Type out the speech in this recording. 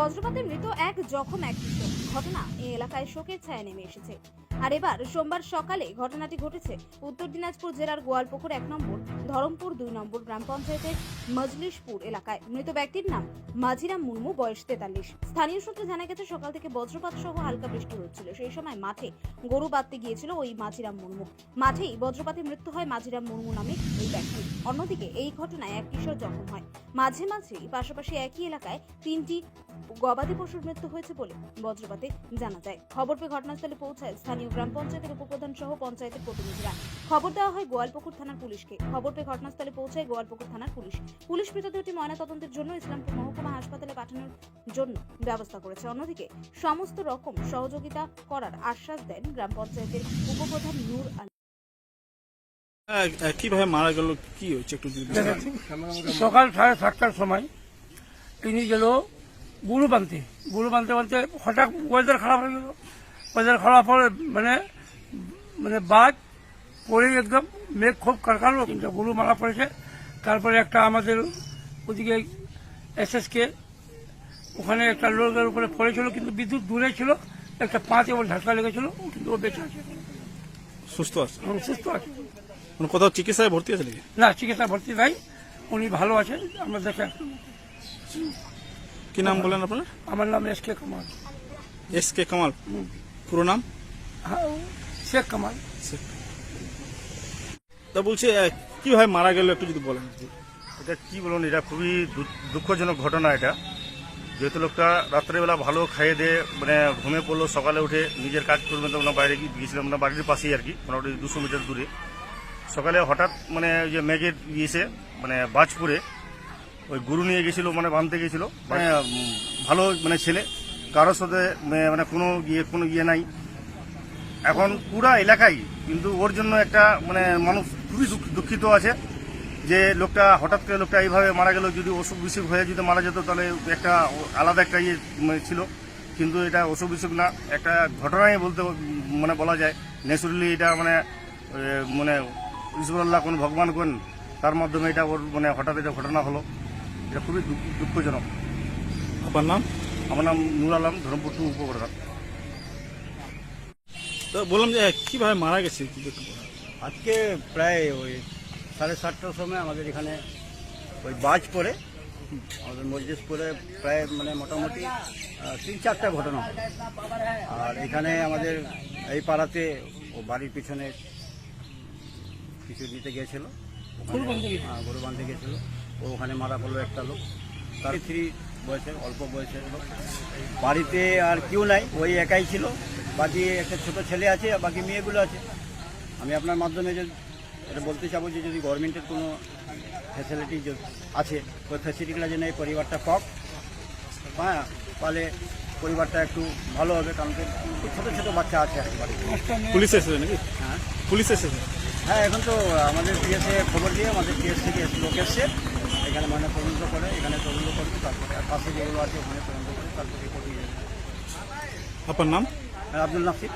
বজ্রপাতে মৃত এক জখম এক কিশোর ঘটনা এই এলাকায় শোকের ছায়া নেমে এসেছে। আর এবার সোমবার সকালে ঘটনাটি ঘটেছে উত্তর দিনাজপুর জেলার গোয়ালপুকুর এক নম্বর, ধরমপুর দুই নম্বর গ্রাম পঞ্চায়েতের মজলিশপুর এলাকায়। মৃত ব্যক্তির নাম মাঝিরাম মুর্মু, বয়স তেতাল্লিশ। স্থানীয় সূত্রে জানা গেছে, সকাল থেকে বজ্রপাত সহ হালকা বৃষ্টি হচ্ছিল। সেই সময় মাঠে গরু বাঁধতে গিয়েছিল ওই মাঝিরাম মুর্মু। মাঠেই বজ্রপাতে মৃত্যু হয় মাঝিরাম মুর্মু নামে ওই ব্যক্তি। অন্যদিকে এই ঘটনায় এক কিশোর জখম হয়। মাঝে মাঝেই পাশাপাশি একই এলাকায় তিনটি গবাদি পশুর মৃত্যু হয়েছে বলে বজ্রপাতে জানা যায়। খবর পেয়ে ঘটনাস্থলে পৌঁছায় স্থানীয় গ্রাম পঞ্চায়েতের উপপ্রধান সহ পঞ্চায়েতের প্রতিনিধিরা। খবর দেওয়া হয় গোয়ালপুকুর থানার পুলিশকে। খবর পেয়ে ঘটনাস্থলে পৌঁছায় গোয়ালপুকুর থানার পুলিশ। পুলিশ মৃতদেহটি ময়নাতদন্তের জন্য ইসলামপুর মহকুমা হাসপাতালে পাঠানোর জন্য ব্যবস্থা করেছে। অন্যদিকে সমস্ত রকম সহযোগিতা করার আশ্বাস দেন গ্রাম পঞ্চায়েতের উপপ্রধান নূর কীভাবে মারা গেল? কি হয়েছে একটু সকাল সাড়ে সাতটার সময় তিনি গেল গরু বানতে গরু বানতে বানতে হঠাৎ ওয়েদার খারাপ হয়ে গেল। ওয়েদার খারাপ হলে মানে মানে বাদ পড়ে একদম মেঘ খুব কারকালো কিন্তু গরু মারা পড়েছে। তারপরে একটা আমাদের ওদিকে এসএসকে ওখানে একটা লোকের উপরে পড়েছিল কিন্তু বিদ্যুৎ দূরে ছিল। একটা পাঁচ এবং ঝাঁকা লেগেছিল কিন্তু ও বেঁচে আছে। সুস্থ আছে। সুস্থ আছে। কোথাও চিকিৎসায় ভর্তি আছে নাকি? না চিকিৎসা ভর্তি নাই। উনি ভালো আছেন আমরা দেখে কি নাম বলেন আপনার? আমার নাম S K Kamal. S K Kamal. পুরো নাম? হ্যাঁ, শেখ কামাল। তা বলছি কীভাবে মারা গেল একটু যদি বলেন। এটা কি বলুন এটা খুবই দু- দুঃখজনক ঘটনা এটা। যেহেতু লোকটা রাত্রেবেলা ভালো খাইয়ে দিয়ে মানে ঘুমিয়ে পড়ল সকালে উঠে নিজের কাজ করবেন তো ওনার বাইরে গিয়ে- গিয়েছিলাম ওনার বাড়ির পাশেই আর কি মোটামুটি দুশো মিটার দূরে। সকালে হঠাৎ মানে ওই যে মেঘের ইয়েছে মানে বাজপুরে ওই গরু নিয়ে গেছিল মানে বাঁধতে গেছিল। মানে ভালো মানে ছেলে কারোর সাথে মানে- মানে কোনো ইয়ে কোনো ইয়ে নাই। এখন পুরা এলাকায় কিন্তু ওর জন্য একটা মানে মানুষ খুবই দুঃখ- দুঃখিত আছে যে লোকটা হঠাৎ করে লোকটা এইভাবে মারা গেল যদি অসুখ বিসুখ হয়ে যদি মারা যেত তাহলে একটা আলাদা একটা ইয়ে মানে ছিল। কিন্তু এটা অসুখ বিসুখ না একটা ঘটনাই বলতে মানে বলা যায়। ন্যাচুরালি এটা মানে মানে ঈশ্বরাল্লাহ কোন ভগবান কোন তার মাধ্যমে এটা ওর মানে হঠাৎ এটা ঘটনা হলো। এটা খুবই দুঃখ- দুঃখজনক। আপনার নাম? আমার নাম নুর আলম ধর্মপুর টু উপপ্রধান তো বললাম যে কীভাবে মারা গেছে? আজকে প্রায় ওই সাড়ে সাতটার সময় আমাদের এখানে ওই বাজ পড়ে। আমাদের মসজিদ পরে প্রায় মানে মোটামুটি তিন চারটা ঘটনা আর এখানে আমাদের এই পাড়াতে ও বাড়ির পিছনে কিছু দিতে গিয়েছিল হ্যাঁ, গরু বাঁধতে গিয়েছিল ও ওখানে মারা পড়ল একটা লোক। তার থ্রি বয়সের অল্প বয়সের লোক। বাড়িতে আর কেউ নাই ওই একাই ছিল। বাকি একটা ছোট ছেলে আছে আর বাকি মেয়েগুলো আছে। আমি আপনার মাধ্যমে যে এটা বলতে চাবো যে যদি গভর্নমেন্টের কোনো ফ্যাসিলিটি আছে ওই ফ্যাসিলিটিগুলো যেন এই পরিবারটা পাক। হ্যাঁ তাহলে পরিবারটা একটু ভালো হবে কারণ ছোটো ছোটো বাচ্চা আছে আর কি বাড়িতে। পুলিশ এসেছে নাকি? হ্যাঁ। পুলিশ এসেছে? হ্যাঁ এখন তো আমাদের পিএসএ খবর দিয়ে আমাদের পিএস থেকে লোক এসছে। এখানে মানে তদন্ত করে এখানে তদন্ত করে তারপরে আর পাশে যেগুলো আছে ওখানে তদন্ত করে তারপরে রিপোর্ট দিয়ে যাবে। আপনার নাম? আব্দুল নাসির।